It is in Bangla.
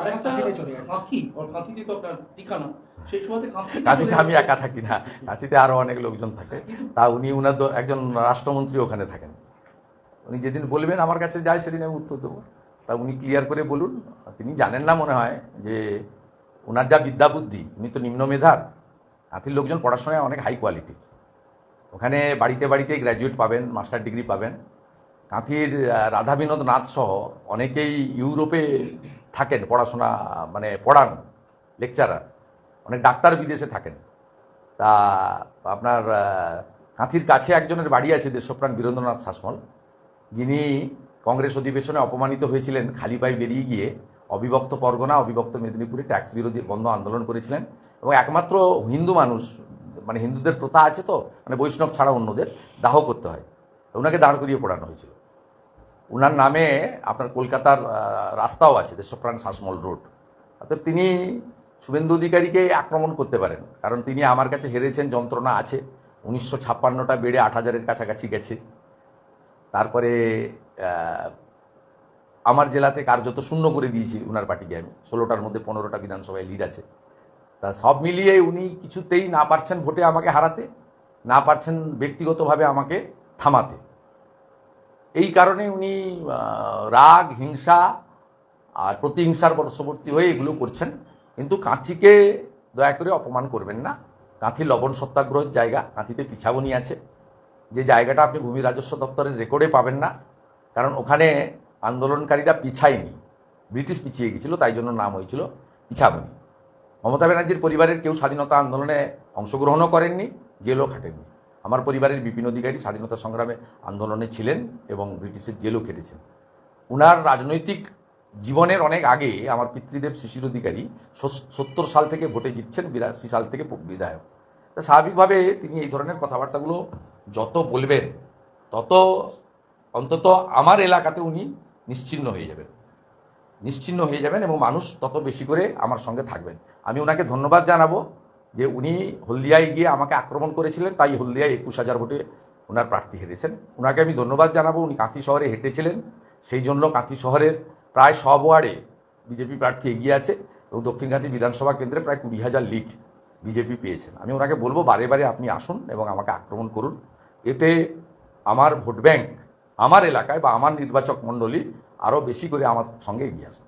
আর একটা কাঁথিতে কাঁথি ওর কাঁথিতে তো আপনার ঠিকানা। সেই সময়তে কাঁথিতে আমি একা থাকি না। কাঁথিতে আরও অনেক লোকজন থাকে। তা উনি উনার দ- একজন রাষ্ট্রমন্ত্রী ওখানে থাকেন। উনি যেদিন বলবেন আমার কাছে যায় সেদিন আমি উত্তর দেবো। তা উনি ক্লিয়ার করে বলুন তিনি জানেন না মনে হয় যে ওনার যা বিদ্যা বুদ্ধি উনি তো নিম্ন মেধার। কাঁথির লোকজন পড়াশোনায় অনেক হাই কোয়ালিটি ওখানে বাড়িতে বাড়িতে গ্র্যাজুয়েট পাবেন মাস্টার ডিগ্রি পাবেন। কাঁথির আহ, রাধা বিনোদ নাথ সহ অনেকেই ইউরোপে থাকেন, পড়াশোনা মানে পড়ান লেকচারার অনেক ডাক্তার বিদেশে থাকেন। তা আপনার কাঁথির কাছে একজনের বাড়ি আছে দেশপ্রাণ বীরেন্দ্রনাথ শাসমল। যিনি কংগ্রেস অধিবেশনে অপমানিত হয়েছিলেন, খালি পায়ে বেরিয়ে গিয়ে অবিভক্ত পরগনা, অবিভক্ত মেদিনীপুরে ট্যাক্স বিরোধী বন্ধ আন্দোলন করেছিলেন। এবং একমাত্র হিন্দু মানুষ মানে হিন্দুদের প্রথা আছে তো মানে বৈষ্ণব ছাড়া অন্যদের, দাহ করতে হয়। ওনাকে দাঁড় করিয়ে পড়ানো হয়েছিল। ওনার নামে আপনার কলকাতার রাস্তাও আছে, দেশপ্রাণ শাসমল রোড। অর্থাৎ তিনি শুভেন্দু অধিকারীকে আক্রমণ করতে পারেন, কারণ তিনি আমার কাছে হেরেছেন, যন্ত্রণা আছে। উনিশশো ছাপ্পান্নটা বেড়ে আট হাজারের কাছাকাছি গেছে। তারপরে আমার জেলাতে কার্যত শূন্য করে দিয়েছি ওনার পার্টিকে আমি। ষোলোটার মধ্যে পনেরোটা বিধানসভায় লিড আছে। তা সব মিলিয়ে উনি কিছুতেই না পারছেন ভোটে আমাকে হারাতে, না পারছেন ব্যক্তিগতভাবে আমাকে থামাতে। এই কারণে উনি রাগ, হিংসা আর প্রতিহিংসার বর্ষবর্তী হয়ে এগুলো করছেন। কিন্তু কাঁথিকে দয়া করে অপমান করবেন না। কাঁথি লবণ সত্যাগ্রহের জায়গা, কাঁথিতে পিছাবনি আছে। যে জায়গাটা আপনি ভূমি রাজস্ব দপ্তরের রেকর্ডে পাবেন না, কারণ ওখানে আন্দোলনকারীরা পিছায়নি। ব্রিটিশ পিছিয়ে গেছিল তাই জন্য নাম হয়েছিল পিছাবনি। মমতা ব্যানার্জির পরিবারের কেউ স্বাধীনতা আন্দোলনে অংশগ্রহণও করেননি, জেলও খাটেননি। আমার পরিবারের বিপিন অধিকারী স্বাধীনতা সংগ্রামে আন্দোলনে ছিলেন এবং ব্রিটিশের জেলও কেটেছেন উনার রাজনৈতিক জীবনের অনেক আগে আমার পিতৃদেব শিশির অধিকারী সত্তর সাল থেকে ভোটে জিতছেন, বিরাশি সাল থেকে বিধায়ক। তা স্বাভাবিকভাবে তিনি এই ধরনের কথাবার্তাগুলো যত বলবেন, তত অন্তত আমার এলাকাতে উনি নিশ্চিহ্ন হয়ে যাবেন। নিশ্চিহ্ন হয়ে যাবেন এবং মানুষ তত বেশি করে আমার সঙ্গে থাকবেন। আমি ওনাকে ধন্যবাদ জানাব। যে উনি হলদিয়ায় গিয়ে আমাকে আক্রমণ করেছিলেন, তাই হলদিয়ায় একুশ হাজার ভোটে ওনার প্রার্থী হেরেছেন। ওনাকে আমি ধন্যবাদ জানাব, উনি কাঁথি শহরে হেঁটেছিলেন। সেই জন্য কাঁথি শহরের প্রায় সব ওয়ার্ডে বিজেপি প্রার্থী এগিয়ে আছে এবং দক্ষিণ কাঁথি বিধানসভা কেন্দ্রে প্রায় কুড়ি হাজার লিড বিজেপি পেয়েছেন। আমি ওনাকে বলব, বারে বারে আপনি আসুন এবং আমাকে আক্রমণ করুন। এতে আমার ভোট ব্যাংক, আমার এলাকায় বা আমার নির্বাচক মণ্ডলী আরও বেশি করে আমার সঙ্গে এগিয়ে আসবে।